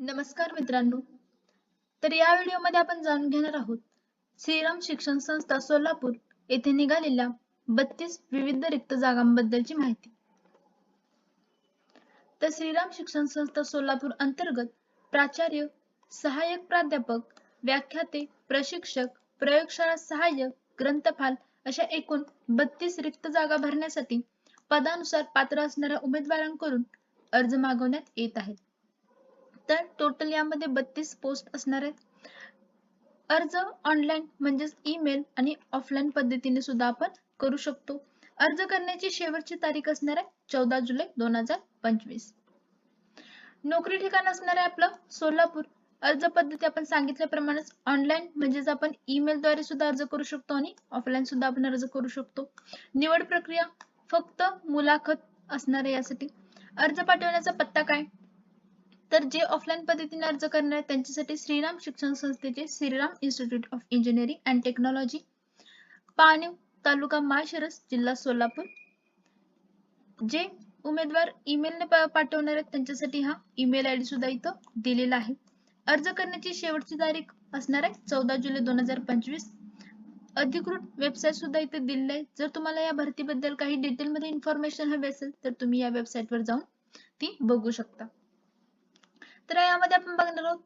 नमस्कार मित्रांनो. तर या व्हिडिओमध्ये आपण जाणून घेणार आहोत श्रीराम शिक्षण संस्था सोलापूर येथे निघालेल्या बत्तीस विविध रिक्त जागांबद्दलची माहिती. तर श्रीराम शिक्षण संस्था सोलापूर अंतर्गत प्राचार्य सहाय्यक प्राध्यापक व्याख्याते प्रशिक्षक प्रयोगशाळा सहाय्यक ग्रंथपाल अशा एकूण बत्तीस रिक्त जागा भरण्यासाठी पदानुसार पात्र असणाऱ्या उमेदवारांकडून अर्ज मागवण्यात येत आहेत. तर टोटल यामध्ये बत्तीस पोस्ट असणार आहेत. अर्ज ऑनलाईन म्हणजेच ईमेल आणि ऑफलाईन पद्धतीने सुद्धा आपण करू शकतो. अर्ज करण्याची शेवटची तारीख असणार आहे चौदा जुलै दोन हजार पंचवीस. नोकरी ठिकाण असणार आहे आपलं सोलापूर. अर्ज पद्धती आपण सांगितल्याप्रमाणेच ऑनलाईन म्हणजेच आपण ईमेल द्वारे सुद्धा अर्ज करू शकतो आणि ऑफलाईन सुद्धा आपण अर्ज करू शकतो. निवड प्रक्रिया फक्त मुलाखत असणार आहे यासाठी. अर्ज पाठवण्याचा पत्ता काय? तर जे ऑफलाईन पद्धतीने अर्ज करणार आहेत त्यांच्यासाठी श्रीराम शिक्षण संस्थेचे Shriram institute of engineering and technology Paniv taluka Malshiras जिल्हा सोलापूर. जे उमेदवार ईमेलने पाठवणार आहेत त्यांच्यासाठी हा ईमेल आय डी सुद्धा इथं दिलेला आहे. अर्ज करण्याची शेवटची तारीख असणार आहे चौदा जुलै दोन हजार पंचवीस. अधिकृत वेबसाईट सुद्धा इथे दिलेली आहे. जर तुम्हाला या भरतीबद्दल काही डिटेलमध्ये इन्फॉर्मेशन हवी असेल तर तुम्ही या वेबसाईटवर जाऊन ती बघू शकता. तर यामध्ये आपण बघणार आहोत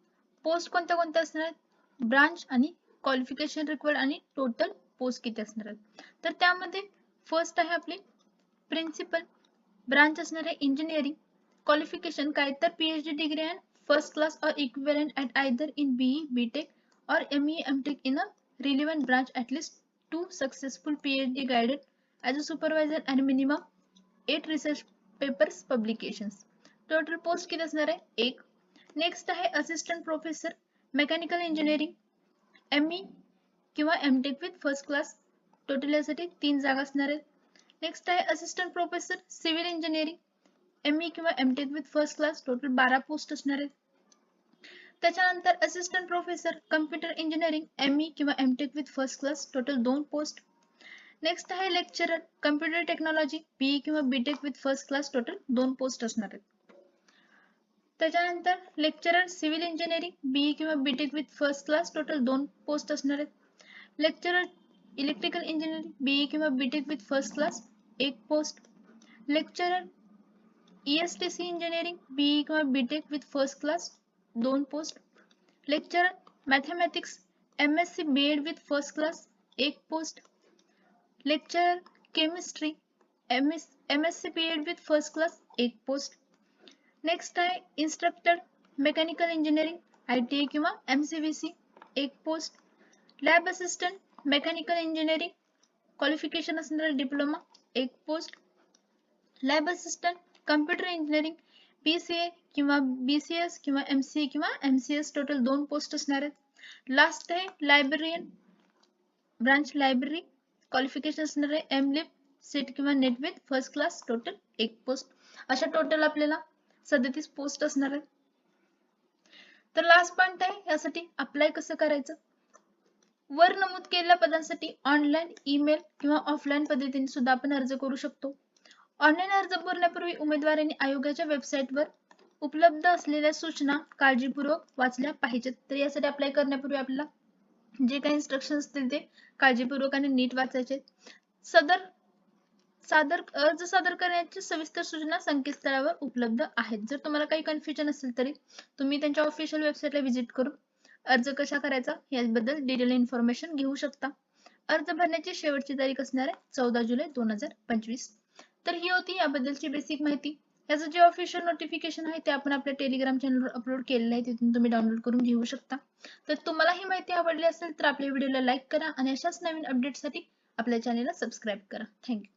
पोस्ट कोणत्या कोणत्या असणार आहेत? ब्रांच आणि क्वालिफिकेशन रिक्वायर्ड आणि टोटल पोस्ट किती असणार आहेत? तर त्यामध्ये फर्स्ट आहे आपली प्रिन्सिपल ब्रांच असणार आहे इंजिनिअरिंग क्वालिफिकेशन काय तर PhD degree and first class or equivalent at either in BE BTech or ME MTech in a relevant branch at two successful successful D guided as a supervisor and minimum eight research papers publications. Total post किती असणार आहे? एक. Next आहे assistant professor mechanical engineering M E किंवा M tech with first class total यासाठी तीन जागा असणार आहेत. नेक्स्ट आहे assistant professor civil engineering M E किंवा M tech with first class total बारा पोस्ट असणार आहेत. त्याच्यानंतर assistant professor computer engineering M E किंवा M tech with first class total दोन पोस्ट नेक्स्ट आहे लेक्चरर कम्प्युटर टेक्नॉलॉजी बीई किंवा BTech with first class total दोन पोस्ट असणार आहेत. त्याच्यानंतर लेक्चरर सिव्हिल इंजिनिअरिंग बीई किंवा BTech with first class total दोन पोस्ट असणार आहेत. लेक्चरर इलेक्ट्रिकल इंजिनिअरिंग बीई किंवा बीटेक विथ फ़र्स्ट क्लास एक post lecturer C engineering BE किंवा बीटेक विथ फ़र्स्ट क्लास दोन post lecture mathematics M S C B Ed with first class एक post lecture chemistry M S M S C B Ed with first class एक post next आहे instructor mechanical engineering I T I किंवा M C B C एक post lab assistant mechanical engineering qualification असणारा diploma एक post lab assistant computer engineering B C A किंवा B C S किंवा M C A किंवा M C S total दोन post असणार आहेत. लास्ट आहे लायब्ररियन ब्रांच लायब्ररी क्वालिफिकेशन असणार आहे एम लिप सीट किंवा NET with first class total एक पोस्ट अशा टोटल आपल्याला सदतीस पोस्ट असणार आहे. तर लास्ट पॉइंट आहे यासाठी अप्लाय कसं करायचं? वर नमूद केलेल्या पदांसाठी ऑनलाईन ईमेल किंवा ऑफलाईन पद्धतीने सुद्धा आपण अर्ज करू शकतो. ऑनलाईन अर्ज भरण्यापूर्वी उमेदवारांनी आयोगाच्या वेबसाईटवर उपलब्ध असलेल्या सूचना काळजीपूर्वक वाचल्या पाहिजेत. तर यासाठी अप्लाय करण्यापूर्वी आपल्याला जे काही इन्स्ट्रक्शन असतील ते काळजीपूर्वक आणि नीट वाचायचे सदर सादर अर्ज सादर करण्याची सविस्तर सूचना संकेतस्थळावर उपलब्ध आहेत. जर तुम्हाला काही कन्फ्युजन असेल तरी तुम्ही त्यांच्या ऑफिशियल वेबसाईटला व्हिजिट करून अर्ज कशा करायचा याबद्दल डिटेल इन्फॉर्मेशन घेऊ शकता. अर्ज भरण्याची शेवटची तारीख असणार आहे चौदा जुलै दोन हजार पंचवीस. तर ही होती याबद्दलची बेसिक माहिती. याचं जे ऑफिशियल नोटिफिकेशन आहे ते आपण आपल्या टेलिग्राम चॅनलवर अपलोड केलेलं आहे. तिथून तुम्ही डाउनलोड करून घेऊ शकता. तर तुम्हाला ही माहिती आवडली असेल तर आपल्या व्हिडिओला लाईक करा आणि अशाच नवीन अपडेटसाठी आपल्या चॅनलला सबस्क्राईब करा. थँक्यू